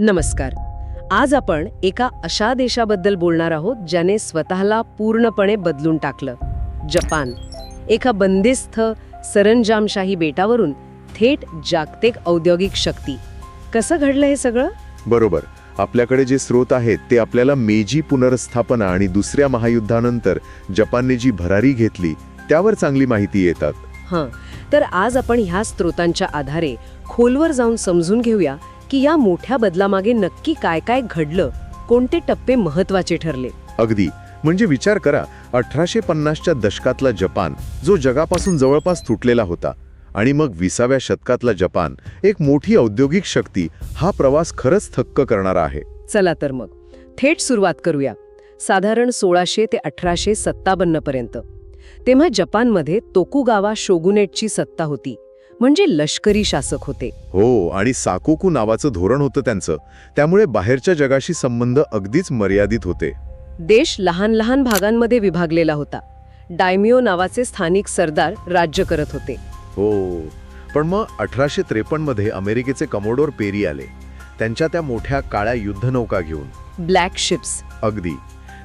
नमस्कार. आज आपण एका अशा देशाबद्दल बोलणार आहोत ज्याने स्वतःला पूर्णपणे बदलून टाकलं. जपान. एका बंदिस्थ सरंजामशाही बेटावरून थेट जागतिक औद्योगिक शक्ती. कसं घडलं हे सगळं? बरोबर. आपल्याकडे जे स्रोत आहेत ते आपल्याला मेजी पुनर्स्थापना आणि दुसऱ्या महायुद्धानंतर जपानने जी भरारी घेतली त्यावर चांगली माहिती येतात. हां. तर आज आपण ह्या स्रोतांच्या आधारे खोलवर जाऊन समजून घेऊया की या मोठ्या बदलामागे नक्की काय काय घडलं कोणते टप्पे महत्त्वाचे ठरले? अगदी. म्हणजे विचार करा अठराशे पन्नासच्या दशकातला जपान जो जगापासून जवळपास तुटलेला होता आणि मग विसाव्या शतकातला जपान एक मोठी औद्योगिक शक्ती हा प्रवास खरंच थक्क करणारा आहे. चला तर मग. थेट सुरुवात करूया. साधारण सोळाशे ते अठराशे सत्तावन्न पर्यंत. तेव्हा जपानमध्ये तोकुगावा शोगुनेटची सत्ता होती. म्हणजे लष्करी शासक होते. हो आणि साकोकू नावाचं धोरण होतं त्यांचं. त्यामुळे बाहेरच्या जगाशी संबंध अगदीच मर्यादित होते. देश लहान लहान भागांमध्ये विभागलेला होता. डायमिओ नावाचे स्थानिक सरदार राज्य करत होते. हो पण मग अठराशे त्रेपन्नमध्ये अमेरिकेचे कमोडोर पेरी आले. त्यांच्या त्या मोठ्या काळ्या युद्धनौका घेऊन. ब्लॅक शिप्स अगदी.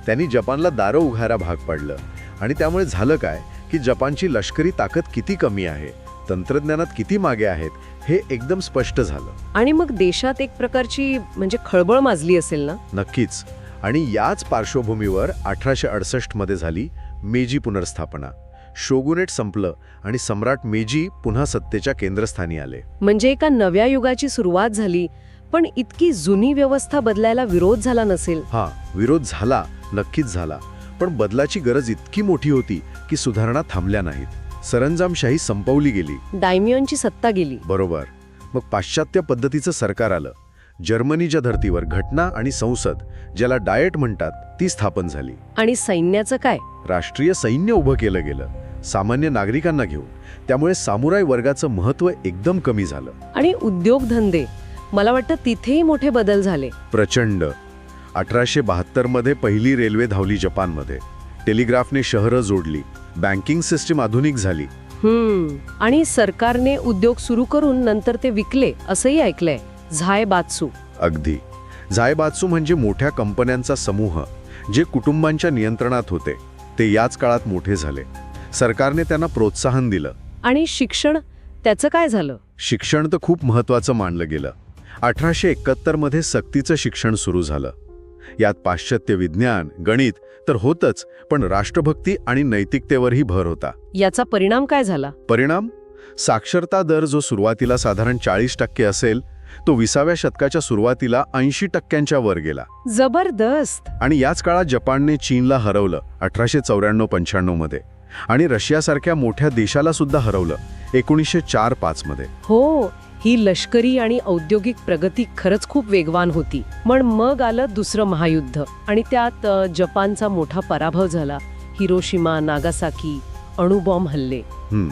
त्यांनी जपानला दारो उघायला भाग पाडलं. आणि त्यामुळे झालं काय की जपानची लष्करी ताकद किती कमी आहे? तंत्रज्ञानात किती मागे आहेत हे एकदम स्पष्ट झालं. आणि मग देशात एक प्रकारची म्हणजे खळबळ माजली असेल ना? नक्कीच. आणि याच पार्श्वभूमीवर अठराशे अडसष्टमध्ये झाली मेजी पुनर्स्थापना. शोगुनेट संपलं आणि सम्राट मेजी पुन्हा सत्तेच्या केंद्रस्थानी आले. म्हणजे एका नव्या युगाची सुरुवात झाली पण इतकी जुनी व्यवस्था बदलायला विरोध झाला नसेल? हा विरोध झाला नक्कीच झाला. पण बदलाची गरज इतकी मोठी होती की सुधारणा थांबल्या नाहीत. सरंजामशाही संपवली गेली. डायमियोनची सत्ता गेली. बरोबर. मग पाश्चात्य पद्धतीचं सरकार आलं. जर्मनीच्या धर्तीवर घटना आणि संसद ज्याला डायट म्हणतात ती स्थापन झाली. आणि सैन्याचं काय? राष्ट्रीय सैन्य उभं केलं गेलं. सामान्य नागरिकांना घेऊन. त्यामुळे सामुराई वर्गाचं महत्त्व एकदम कमी झालं. आणि उद्योगधंदे मला वाटतं तिथेही मोठे बदल झाले. प्रचंड. अठराशे बहात्तरमध्ये पहिली रेल्वे धावली जपानमध्ये. टेलिग्राफने शहरं जोडली. बँकिंग सिस्टीम आधुनिक झाली. हम्म. आणि सरकारने उद्योग सुरू करून नंतर ते विकले असंही ऐकलंय. झाय बात्सू. अगदी. जायबात्सू म्हणजे मोठ्या कंपन्यांचा समूह जे कुटुंबांच्या नियंत्रणात होते. ते याच काळात मोठे झाले. सरकारने त्यांना प्रोत्साहन दिलं. आणि शिक्षण त्याचं काय झालं? शिक्षण तर खूप महत्त्वाचं मानलं गेलं. अठराशे एकाहत्तरमध्ये सक्तीचं शिक्षण सुरू झालं. यात पाश्चात्य विज्ञान गणित तर होतच पण राष्ट्रभक्ती आणि नैतिकतेवरही भर होता. याचा परिणाम काय झाला? परिणाम? साक्षरता दर जो सुरुवातीला साधारण चाळीस टक्के असेल तो विसाव्या शतकाच्या सुरुवातीला ऐंशी टक्क्यांच्या वर गेला. जबरदस्त! आणि याच काळात जपानने चीनला हरवलं अठराशे चौऱ्याण्णव पंच्याण्णवमध्ये आणि रशियासारख्या मोठ्या देशाला सुद्धा हरवलं एकोणीसशे चार पाचमध्ये हो ही लष्करी आणि औद्योगिक प्रगती खरंच खूप वेगवान होती. पण मग आलं दुसरं महायुद्ध आणि त्यात जपानचा मोठा पराभव झाला. हिरोशिमा नागासाकी अणुबॉम्ब हल्ले. हम्म.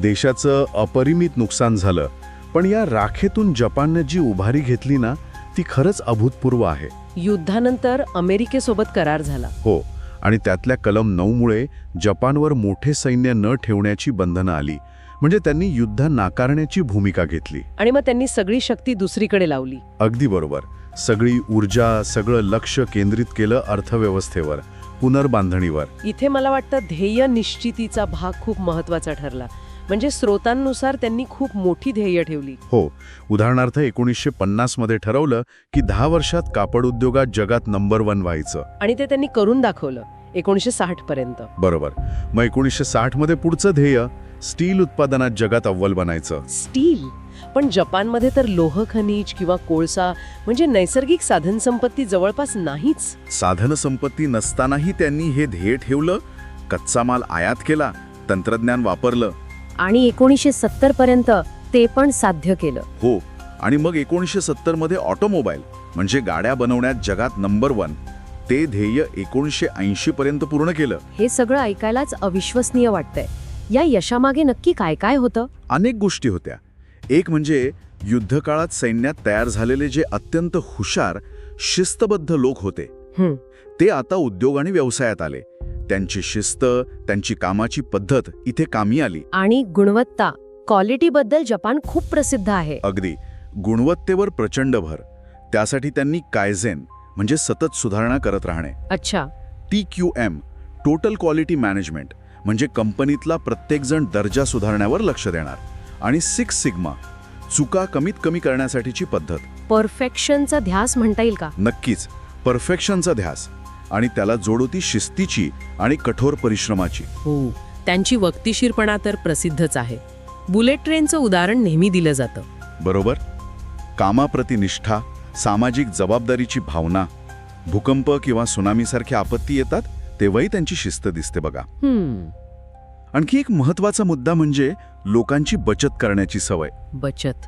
देशाचं अपरिमित नुकसान झालं. पण या राखेतून जपानने जी उभारी घेतली ना ती खरंच अभूतपूर्व आहे. युद्धानंतर अमेरिकेसोबत करार झाला. हो आणि त्यातल्या कलम नऊमुळे जपानवर मोठे सैन्य न ठेवण्याची बंधनं आली. म्हणजे त्यांनी युद्ध नाकारण्याची भूमिका घेतली. आणि मग त्यांनी सगळी शक्ती दुसरीकडे लावली. अगदी बरोबर. सगळी ऊर्जा सगळं लक्ष केंद्रित केलं अर्थव्यवस्थेवर पुनर्बांधणीवर. इथे मला वाटतं ध्येय निश्चितीचा भाग खूप महत्त्वाचा ठरला. म्हणजे स्रोतांनुसार त्यांनी खूप मोठी ध्येय ठेवली. हो. उदाहरणार्थ एकोणीसशे पन्नासमध्ये ठरवलं की दहा वर्षात कापड उद्योगात जगात नंबर वन व्हायचं. आणि ते त्यांनी करून दाखवलं एकोणीशे साठ पर्यंत. बरोबर. मग एकोणीसशे साठमध्ये पुढचं ध्येय? स्टील उत्पादनात जगात अव्वल बनायचं. स्टील? पण जपानमध्ये तर लोह खनिज किंवा कोळसा म्हणजे नैसर्गिक साधनसंपत्ती जवळपास नाहीच. साधनसंपत्ती नसतानाही त्यांनी हे ध्येय ठेवलं कच्चा माल आयात केला तंत्रज्ञान वापरलं. आणि एकोणीसशे सत्तर पर्यंत ते पण साध्य केलं. हो आणि मग एकोणीसशे सत्तरमध्ये ऑटोमोबाईल म्हणजे गाड्या बनवण्यात जगात नंबर वन. ते ध्येय एकोणीसशे ऐंशी पर्यंत पूर्ण केलं. हे सगळं ऐकायलाच अविश्वसनीय वाटतंय. या यशामागे नक्की काय काय होतं? अनेक गोष्टी होत्या. एक म्हणजे युद्धकाळात सैन्यात तयार झालेले जे अत्यंत हुशार शिस्तबद्ध लोक होते. ते आता उद्योग आणि व्यवसायात आले. त्यांची शिस्त त्यांची कामाची पद्धत इथे कामी आली. आणि गुणवत्ता क्वालिटी बद्दल जपान खूप प्रसिद्ध आहे. अगदी. गुणवत्तेवर प्रचंड भर. त्यासाठी त्यांनी कायझेन म्हणजे सतत सुधारणा करत राहणे. अच्छा. T Q M total quality management म्हणजे कंपनीतला प्रत्येकजण दर्जा सुधारण्यावर लक्ष देणार. आणि सिक्स सिग्मा चुका कमीत कमी करण्यासाठीची पद्धत. परफेक्शनचा ध्यास म्हणता येईल का? नक्कीच. परफेक्शनचा ध्यास. आणि त्याला जोडोती शिस्तीची आणि कठोर परिश्रमाची. हो त्यांची वक्तिशीरपणा तर प्रसिद्धच आहे. बुलेट ट्रेनचं उदाहरण नेहमी दिलं जातं. बरोबर? कामाप्रती निष्ठा सामाजिक जबाबदारीची भावना भूकंप किंवा सुनामीसारख्या आपत्ती येतात? तेव्हाही त्यांची शिस्त दिसते बघा. आणखी एक महत्त्वाचा मुद्दा म्हणजे लोकांची बचत करण्याची सवय. बचत.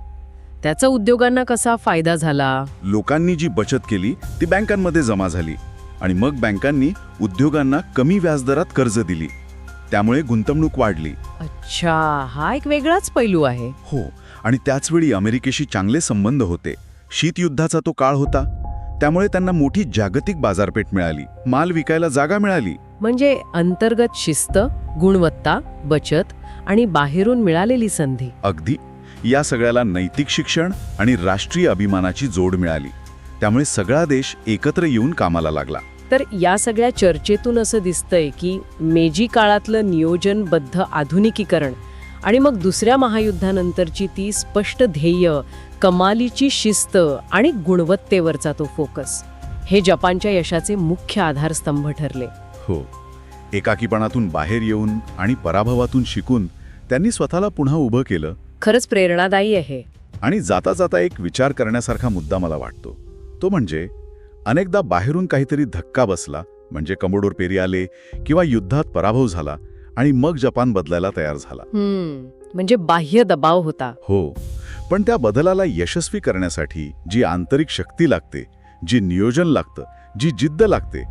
त्याचा उद्योगांना कसा फायदा झाला? लोकांनी जी बचत केली ती बँकांमध्ये जमा झाली आणि मग बँकांनी उद्योगांना कमी व्याजदरात कर्ज दिली. त्यामुळे गुंतवणूक वाढली. अच्छा हा एक वेगळाच पैलू आहे. हो आणि त्याचवेळी अमेरिकेशी चांगले संबंध होते. शीतयुद्धाचा तो काळ होता. त्यामुळे त्यांना मोठी जागतिक बाजारपेठ मिळाली. माल विकायला जागा मिळाली. म्हणजे अंतर्गत शिस्त गुणवत्ता बचत आणि बाहेरून मिळालेली संधी. अगदी. या सगळ्याला नैतिक शिक्षण आणि राष्ट्रीय अभिमानाची जोड मिळाली. त्यामुळे सगळा देश एकत्र येऊन कामाला लागला. तर या सगळ्या चर्चेतून असं दिसतंय की मेजी काळातलं नियोजनबद्ध आधुनिकीकरण आणि मग दुसऱ्या महायुद्धानंतरची ती स्पष्ट ध्येय कमालीची शिस्त आणि गुणवत्तेवरचा तो फोकस. हे जपानच्या यशाचे मुख्य आधारस्तंभ ठरले. हो. एकाकीपणातून बाहेर येऊन आणि पराभवातून शिकून त्यांनी स्वतःला पुन्हा उभं केलं. खरंच प्रेरणादायी आहे. आणि जाता जाता एक विचार करण्यासारखा मुद्दा मला वाटतो. तो म्हणजे अनेकदा बाहेरून काहीतरी धक्का बसला म्हणजे कमोडोर पेरी आले किंवा युद्धात पराभव झाला आणि मग जपान बदलायला तयार झाला. म्हणजे बाह्य दबाव होता. हो पण त्या बदलाला यशस्वी करण्यासाठी जी आंतरिक शक्ती लागते जी नियोजन लागतं जी जिद्द लागते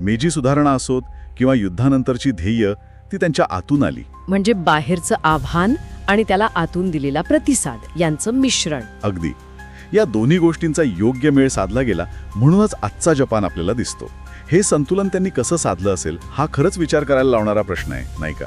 मेजी सुधारणा असोत किंवा युद्धानंतरची ध्येय ती त्यांच्या आतून आली. म्हणजे बाहेरचं आव्हान आणि त्याला आतून दिलेला प्रतिसाद यांचं मिश्रण. अगदी. या दोन्ही गोष्टींचा योग्य मेळ साधला गेला म्हणूनच आजचा जपान आपल्याला दिसतो. हे संतुलन त्यांनी कसं साधलं असेल हा खरंच विचार करायला लावणारा प्रश्न आहे नाही का?